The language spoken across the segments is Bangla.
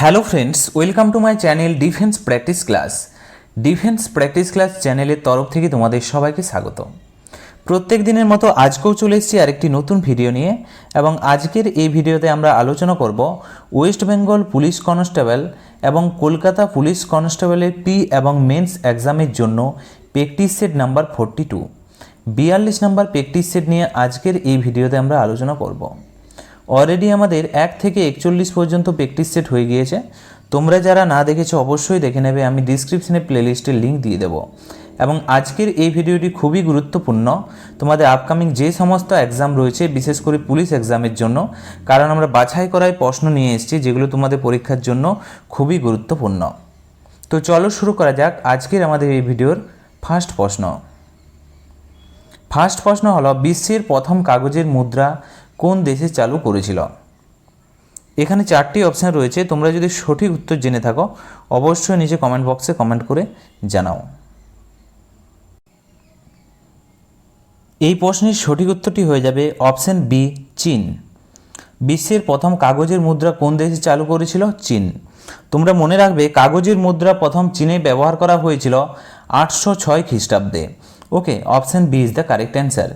Hello friends welcome to my channel defence practice class defence practice class চ্যানেলের তরফ থেকে তোমাদের সবাইকে স্বাগত প্রত্যেক দিনের মতো আজকেও চলে এসেছি আরেকটি নতুন ভিডিও নিয়ে এবং আজকের এই ভিডিওতে আমরা আলোচনা করব ওয়েস্ট বেঙ্গল পুলিশ কনস্টেবল এবং কলকাতা পুলিশ কনস্টেবলের পি এবং মেন্স এক্সামের জন্য practice set number forty two বিয়াল্লিশ নাম্বার প্র্যাকটিস সেট নিয়ে আজকের এই ভিডিওতে আমরা আলোচনা করব। অলরেডি আমাদের এক থেকে একচল্লিশ পর্যন্ত প্র্যাকটিস সেট হয়ে গিয়েছে। তোমরা যারা না দেখেছ, অবশ্যই দেখে নেবে, আমি ডিসক্রিপশনে প্লেলিস্টের লিঙ্ক দিয়ে দেবো। এবং আজকের এই ভিডিওটি খুবই গুরুত্বপূর্ণ। তোমাদের আপকামিং যে সমস্ত এক্সাম রয়েছে, বিশেষ করে পুলিশ এক্সামের জন্য, কারণ আমরা বাছাই করায় প্রশ্ন নিয়ে এসেছি, যেগুলো তোমাদের পরীক্ষার জন্য খুবই গুরুত্বপূর্ণ। তো চলো শুরু করা যাক আজকের আমাদের এই ভিডিওর ফার্স্ট প্রশ্ন। ফার্স্ট প্রশ্ন হলো, বিশ্বের প্রথম কাগজের মুদ্রা কোন দেশে চালু করেছিল? এখানে চারটি অপশান রয়েছে। তোমরা যদি সঠিক উত্তর জেনে থাকো, অবশ্যই নিচে কমেন্ট বক্সে কমেন্ট করে জানাও। এই প্রশ্নের সঠিক উত্তরটি হয়ে যাবে অপশান বি চীন। বিশ্বের প্রথম কাগজের মুদ্রা কোন দেশে চালু করেছিল? চীন। তোমরা মনে রাখবে, কাগজের মুদ্রা প্রথম চীনে ব্যবহার করা হয়েছিল আটশো ছয় খ্রিস্টাব্দে। Okay option B is the correct answer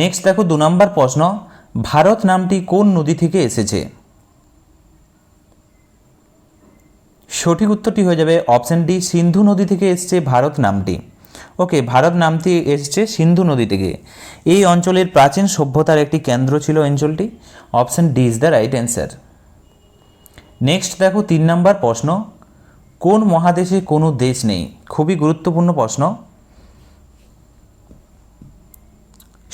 next দেখো দু নম্বর প্রশ্ন, ভারত নামটি কোন নদী থেকে এসেছে? সঠিক উত্তরটি হয়ে যাবে অপশান ডি সিন্ধু নদী থেকে এসেছে ভারত নামটি। ওকে ভারত নামটি এসেছে সিন্ধু নদী থেকে। এই অঞ্চলের প্রাচীন সভ্যতার একটি কেন্দ্র ছিল অঞ্চলটি। Option D is the right answer next দেখো তিন নম্বর প্রশ্ন, কোন মহাদেশে কোনো দেশ নেই? খুবই গুরুত্বপূর্ণ প্রশ্ন।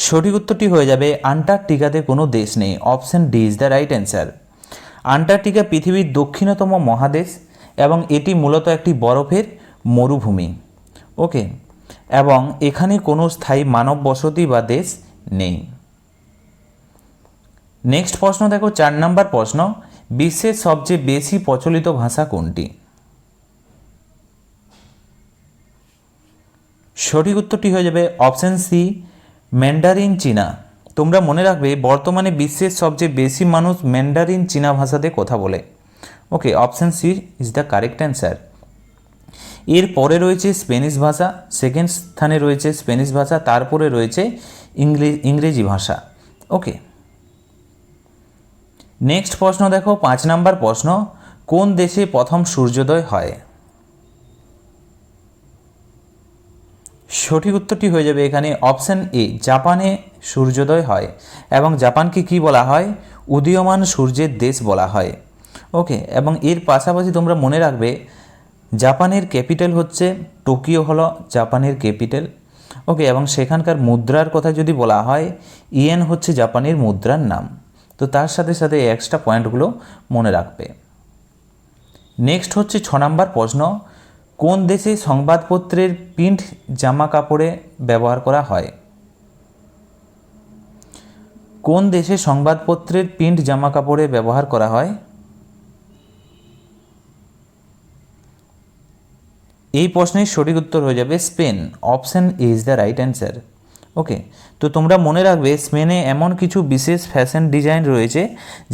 সঠিক উত্তরটি হয়ে যাবে আন্টার্কটিকাতে কোনো দেশ নেই। Option D is the right answer. Antarctica পৃথিবীর দক্ষিণতম মহাদেশ এবং এটি মূলত একটি বরফের মরুভূমি। ওকে, এবং এখানে কোনো স্থায়ী মানব বসতি বা দেশ নেই। নেক্সট প্রশ্ন, দেখো, চার নম্বর প্রশ্ন, বিশ্বের সবচেয়ে বেশি প্রচলিত ভাষা কোনটি? সঠিক উত্তরটি হয়ে যাবে অপশান সি ম্যান্ডারিন চীনা। তোমরা মনে রাখবে, বর্তমানে বিশ্বের সবচেয়ে বেশি মানুষ ম্যান্ডারিন চীনা ভাষাতে কথা বলে। Okay, option C is the correct answer. এর পরে রয়েছে স্পেনিশ ভাষা, সেকেন্ড স্থানে রয়েছে স্পেনিশ ভাষা, তারপরে রয়েছে ইংরেজি ভাষা। ওকে। নেক্সট প্রশ্ন দেখো, পাঁচ নাম্বার প্রশ্ন, কোন দেশে প্রথম সূর্যোদয় হয়? সঠিক উত্তরটি হয়ে যাবে এখানে অপশান এ, জাপানে সূর্যোদয় হয় এবং জাপানকে কি বলা হয়? উদীয়মান সূর্যের দেশ বলা হয়। ওকে, এবং এর পাশাপাশি তোমরা মনে রাখবে, জাপানের ক্যাপিটাল হচ্ছে টোকিও হলো জাপানের ক্যাপিটাল। ওকে, এবং সেখানকার মুদ্রার কথা যদি বলা হয়, ইয়েন হচ্ছে জাপানের মুদ্রার নাম। তো তার সাথে সাথে এক্সট্রা পয়েন্টগুলো মনে রাখবে। নেক্সট হচ্ছে ছ নম্বর প্রশ্ন কোন দেশে সংবাদপত্রের প্রিন্ট জামা কাপড়ে ব্যবহার করা হয়? কোন দেশে সংবাদপত্রের প্রিন্ট জামা কাপড়ে ব্যবহার করা হয়? এই প্রশ্নের সঠিক উত্তর হয়ে যাবে Spain. Option is the right answer okay, তো তোমরা মনে রাখবে স্পেনে এমন কিছু বিশেষ ফ্যাশন ডিজাইন রয়েছে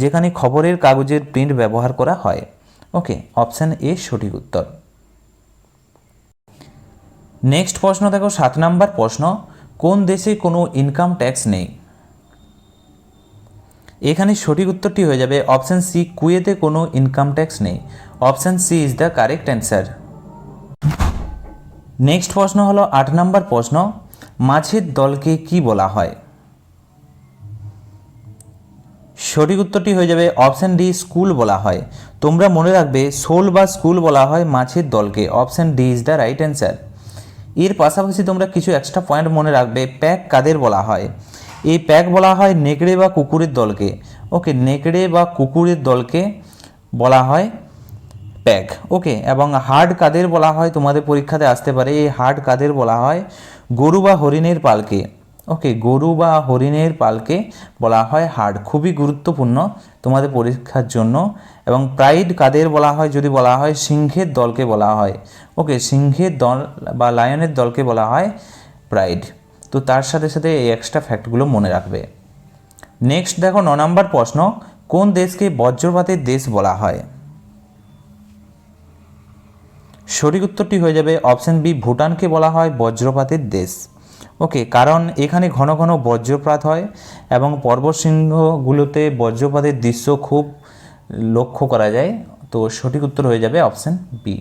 যেখানে খবরের কাগজের প্রিন্ট ব্যবহার করা হয়। ওকে, অপশান এ সঠিক উত্তর। নেক্সট প্রশ্ন দেখো, সাত নাম্বার প্রশ্ন, কোন দেশে কোনো ইনকাম ট্যাক্স নেই? এখানে সঠিক উত্তরটি হয়ে যাবে অপশান সি কুয়েতে কোনো ইনকাম ট্যাক্স নেই। Option C is the correct answer next প্রশ্ন হলো, আট নম্বর প্রশ্ন, মাছের দলকে কি বলা হয়? সঠিক উত্তরটি হয়ে যাবে অপশান ডি স্কুল বলা হয়। তোমরা মনে রাখবে, শোল বা স্কুল বলা হয় মাছের দলকে। Option D is the right answer এর পাশাপাশি তোমরা কিছু এক্সট্রা পয়েন্ট মনে রাখবে প্যাক কাদের বলা হয়? এই প্যাক বলা হয় নেকড়ে বা কুকুরের দলকে। ওকে নেকড়ে বা কুকুরের দলকে বলা হয় প্যাক ওকে এবং হার্ড কাদের বলা হয় তোমাদের পরীক্ষাতে আসতে পারে। এই হার্ড কাদের বলা হয়? গরু বা হরিণের পালকে। ওকে, গরু বা হরিণের পালকে বলা হয় হার্ড খুবই গুরুত্বপূর্ণ তোমাদের পরীক্ষার জন্য। এবং প্রাইড কাদের বলা হয়? যদি বলা হয়, সিংহের দলকে বলা হয়। ওকে, সিংহের দল বা লায়নের দলকে বলা হয় প্রাইড তো তার সাথে সাথে এই এক্সট্রা ফ্যাক্টগুলো মনে রাখবে। নেক্সট দেখো, ন নম্বর প্রশ্ন, কোন দেশকে বজ্রপাতের দেশ বলা হয়? সঠিক উত্তরটি হয়ে যাবে অপশন বি, ভুটানকে বলা হয় বজ্রপাতের দেশ। ওকে কারণ এখানে ঘন ঘন বজ্রপাত হয় এবং পর্বতশৃঙ্গগুলোতে বজ্রপাতের দৃশ্য খুব লক্ষ্য করা যায়। তো সঠিক উত্তর হয়ে যাবে অপশন বি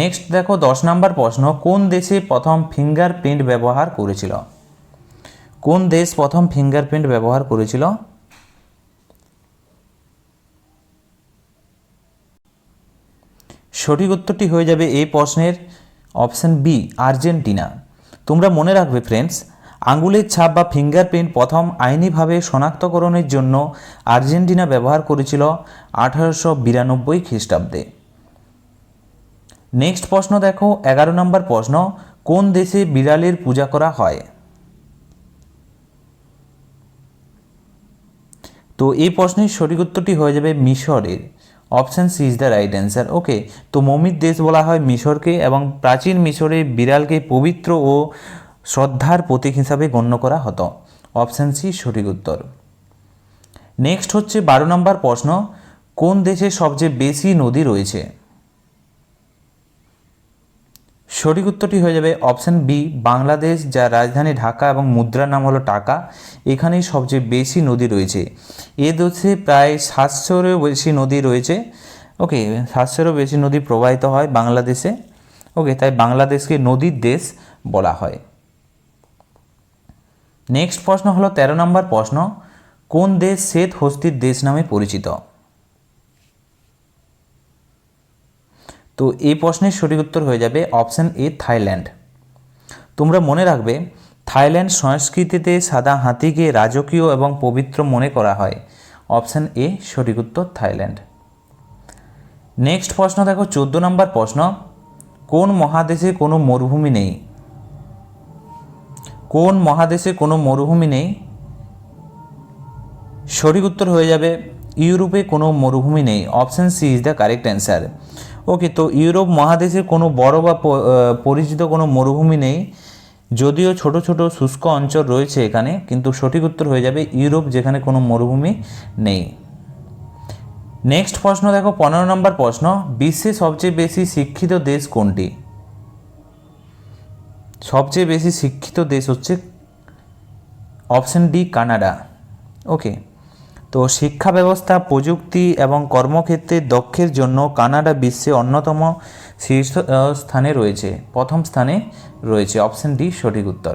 নেক্সট দেখো, দশ নম্বর প্রশ্ন, কোন দেশে প্রথম ফিঙ্গারপ্রিন্ট ব্যবহার করেছিল? কোন দেশ প্রথম ফিঙ্গারপ্রিন্ট ব্যবহার করেছিল? সঠিক উত্তরটি হয়ে যাবে এই প্রশ্নের। Option B, Argentina. তোমরা মনে রাখবে ফ্রেন্ডস আঙ্গুলের ছাপ বা ফিঙ্গারপ্রিন্ট প্রথম আইনিভাবে শনাক্তকরণের জন্য আর্জেন্টিনা ব্যবহার করেছিল আঠারোশো বিরানব্বই খ্রিস্টাব্দে। নেক্সট প্রশ্ন দেখো, এগারো নম্বর প্রশ্ন, কোন দেশে বিড়ালের পূজা করা হয়? তো এই প্রশ্নের সঠিক উত্তরটি হয়ে যাবে মিশরের। Option C is the right answer okay তো মমির দেশ বলা হয় মিশরকে এবং প্রাচীন মিশরে বিড়ালকে পবিত্র ও শ্রদ্ধার প্রতীক হিসাবে গণ্য করা হতো। অপশান সি সঠিক উত্তর। নেক্সট হচ্ছে বারো নম্বর প্রশ্ন। কোন দেশে সবচেয়ে বেশি নদী রয়েছে? সঠিক উত্তরটি হয়ে যাবে অপশান বি, বাংলাদেশ যার রাজধানী ঢাকা এবং মুদ্রার নাম হলো টাকা। এখানেই সবচেয়ে বেশি নদী রয়েছে। এ দেশে প্রায় সাতশোরও বেশি নদী রয়েছে। ওকে, সাতশোরও বেশি নদী প্রবাহিত হয় বাংলাদেশে। ওকে, তাই বাংলাদেশকে নদীর দেশ বলা হয়। নেক্সট প্রশ্ন হলো তেরো নম্বর প্রশ্ন, কোন দেশ শ্বেত হস্তির দেশ নামে পরিচিত? তো এই প্রশ্নের সঠিক উত্তর হয়ে যাবে অপশন এ, থাইল্যান্ড। তোমরা মনে রাখবে, থাইল্যান্ড সংস্কৃতিতে সাদা হাতিকে রাজকীয় এবং পবিত্র মনে করা হয়। অপশন এ, সঠিক উত্তর, থাইল্যান্ড। নেক্সট প্রশ্ন দেখো, চোদ্দ নম্বর প্রশ্ন। কোন মহাদেশে কোনো মরুভূমি নেই? কোন মহাদেশে কোনো মরুভূমি নেই? সঠিক উত্তর হয়ে যাবে, ইউরোপে কোনো মরুভূমি নেই। Option C is the correct answer. Okay, তো ইউরোপ মহাদেশে কোনো বড় বা পরিচিত কোনো মরুভূমি নেই। যদিও ছোট ছোট শুষ্ক অঞ্চল রয়েছে এখানে, কিন্তু সঠিক উত্তর হয়ে যাবে ইউরোপ, যেখানে কোনো মরুভূমি নেই। নেক্সট প্রশ্ন দেখো, পনেরো নম্বর প্রশ্ন, বিশ্বে সবচেয়ে বেশি শিক্ষিত দেশ কোনটি? সবচেয়ে বেশি শিক্ষিত দেশ হচ্ছে অপশন ডি, কানাডা। ওকে তো শিক্ষা ব্যবস্থা প্রযুক্তি এবং কর্মক্ষেত্রে দক্ষের জন্য কানাডা বিশ্বে অন্যতম শীর্ষ স্থানে রয়েছে, প্রথম স্থানে রয়েছে। অপশন ডি, সঠিক উত্তর।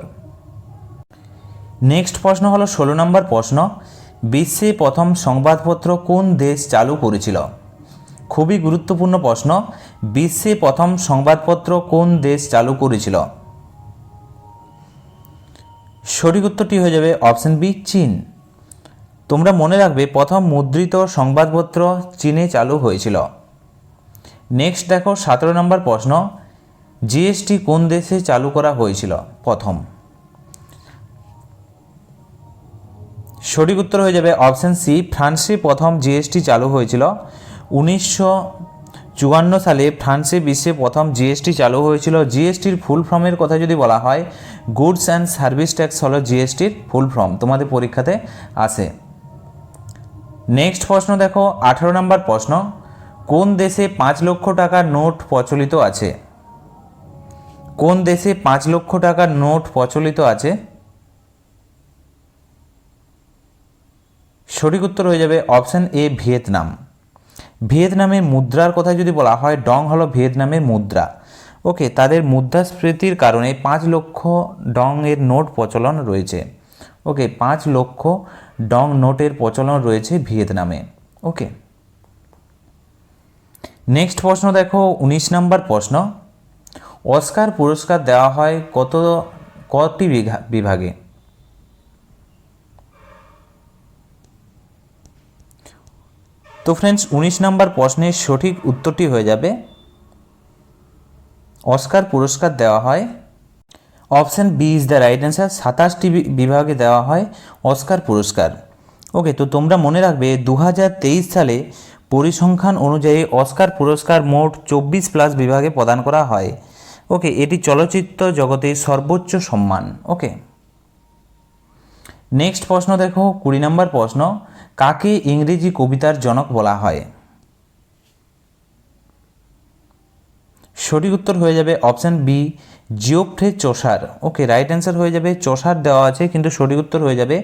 নেক্সট প্রশ্ন হলো, ষোলো নম্বর প্রশ্ন, বিশ্বে প্রথম সংবাদপত্র কোন দেশ চালু করেছিল? খুবই গুরুত্বপূর্ণ প্রশ্ন, বিশ্বে প্রথম সংবাদপত্র কোন দেশ চালু করেছিল? সঠিক উত্তরটি হয়ে যাবে অপশন বি, চীন। তোমরা মনে রাখবে, প্রথম মুদ্রিত সংবাদপত্র চীনে চালু হয়েছিল। নেক্সট দেখো, সতেরো নম্বর প্রশ্ন জিএসটি কোন দেশে চালু করা হয়েছিল? প্রথম। সঠিক উত্তর হয়ে যাবে অপশন সি, ফ্রান্সে প্রথম জিএসটি চালু হয়েছিল। উনিশশো চুয়ান্ন সালে ফ্রান্সে বিশ্বে প্রথম জিএসটি চালু হয়েছিল। জিএসটির ফুল ফর্মের কথা যদি বলা হয় গুডস অ্যান্ড সার্ভিস ট্যাক্স হলো জিএসটির ফুল ফর্ম। তোমাদের পরীক্ষাতে আসে। নেক্সট প্রশ্ন দেখো, আঠারো নম্বর প্রশ্ন। কোন দেশে পাঁচ লক্ষ টাকার নোট প্রচলিত আছে? কোন দেশে পাঁচ লক্ষ টাকার নোট প্রচলিত আছে? সঠিক উত্তর হয়ে যাবে অপশান এ, ভিয়েতনাম। ভিয়েতনামের মুদ্রার কথা যদি বলা হয়, ডং হলো ভিয়েতনামের মুদ্রা। ওকে তাদের মুদ্রাস্ফীতির কারণে পাঁচ লক্ষ ডং এর নোট প্রচলন রয়েছে। ওকে, পাঁচ লক্ষ ডং নোটের প্রচলন রয়েছে ভিয়েতনামে। ওকে। নেক্সট প্রশ্ন দেখো, উনিশ নম্বর প্রশ্ন। অস্কার পুরস্কার দেওয়া হয় কত, কটি বিভাগে? তো ফ্রেন্ডস উনিশ নম্বর প্রশ্নের সঠিক উত্তরটি হয়ে যাবে। অস্কার পুরস্কার দেওয়া হয় option B is the right answer সাতাশটি বিভাগে দেওয়া হয় অস্কার পুরস্কার। ওকে তো তোমরা মনে রাখবে দু হাজার তেইশ সালে পরিসংখ্যান অনুযায়ী অস্কার পুরস্কার মোট চব্বিশ প্লাস বিভাগে প্রদান করা হয়। ওকে এটি চলচ্চিত্র জগতে সর্বোচ্চ সম্মান। ওকে নেক্সট প্রশ্ন দেখো, কুড়ি নম্বর প্রশ্ন, কাকে ইংরেজি কবিতার জনক বলা হয়? সঠিক উত্তর হয়ে যাবে option B Geoffrey Chaucer. Okay right answer হয়ে যাবে চষার দেওয়া আছে, কিন্তু সঠিক উত্তর হয়ে যাবে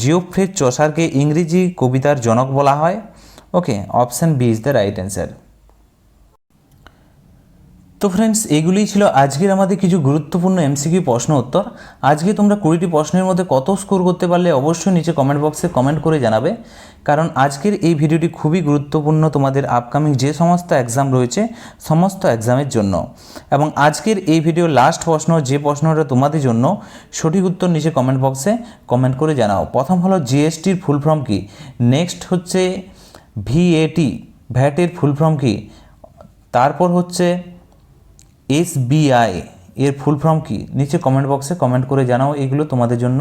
জিওফ্রে চষারকে ইংরেজি কবিতার জনক বলা হয়। Okay option B is the right answer তো ফ্রেন্ডস এগুলিই ছিল আজকের আমাদের কিছু গুরুত্বপূর্ণ এমসিকিউ প্রশ্ন উত্তর। আজকে তোমরা কুড়িটি প্রশ্নের মধ্যে কত স্কোর করতে পারলে অবশ্যই নিচে কমেন্ট বক্সে কমেন্ট করে জানাবে। কারণ আজকের এই ভিডিওটি খুবই গুরুত্বপূর্ণ তোমাদের আপকামিং যে সমস্ত এক্সাম রয়েছে, সমস্ত এক্সামের জন্য। এবং আজকের এই ভিডিও লাস্ট প্রশ্ন, যে প্রশ্নটা তোমাদের জন্য, সঠিক উত্তর নিচে কমেন্ট বক্সে কমেন্ট করে জানাও। প্রথম হলো জিএসটির ফুল ফর্ম কি? নেক্সট হচ্ছে ভিএটি ভ্যাটের ফুল ফর্ম কি? তারপর হচ্ছে এসবিআই এর ফুল ফর্ম কী? নিচে কমেন্ট বক্সে কমেন্ট করে জানাও এগুলো তোমাদের জন্য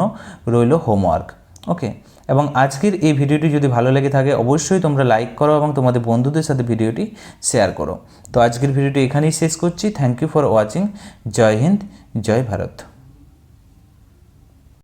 রইল হোমওয়ার্ক ওকে এবং আজকের এই ভিডিওটি যদি ভালো লেগে থাকে, অবশ্যই তোমরা লাইক করো এবং তোমাদের বন্ধুদের সাথে ভিডিওটি শেয়ার করো। তো আজকের ভিডিওটি এখানেই শেষ করছি। থ্যাংক ইউ ফর ওয়াচিং জয় হিন্দ, জয় ভারত।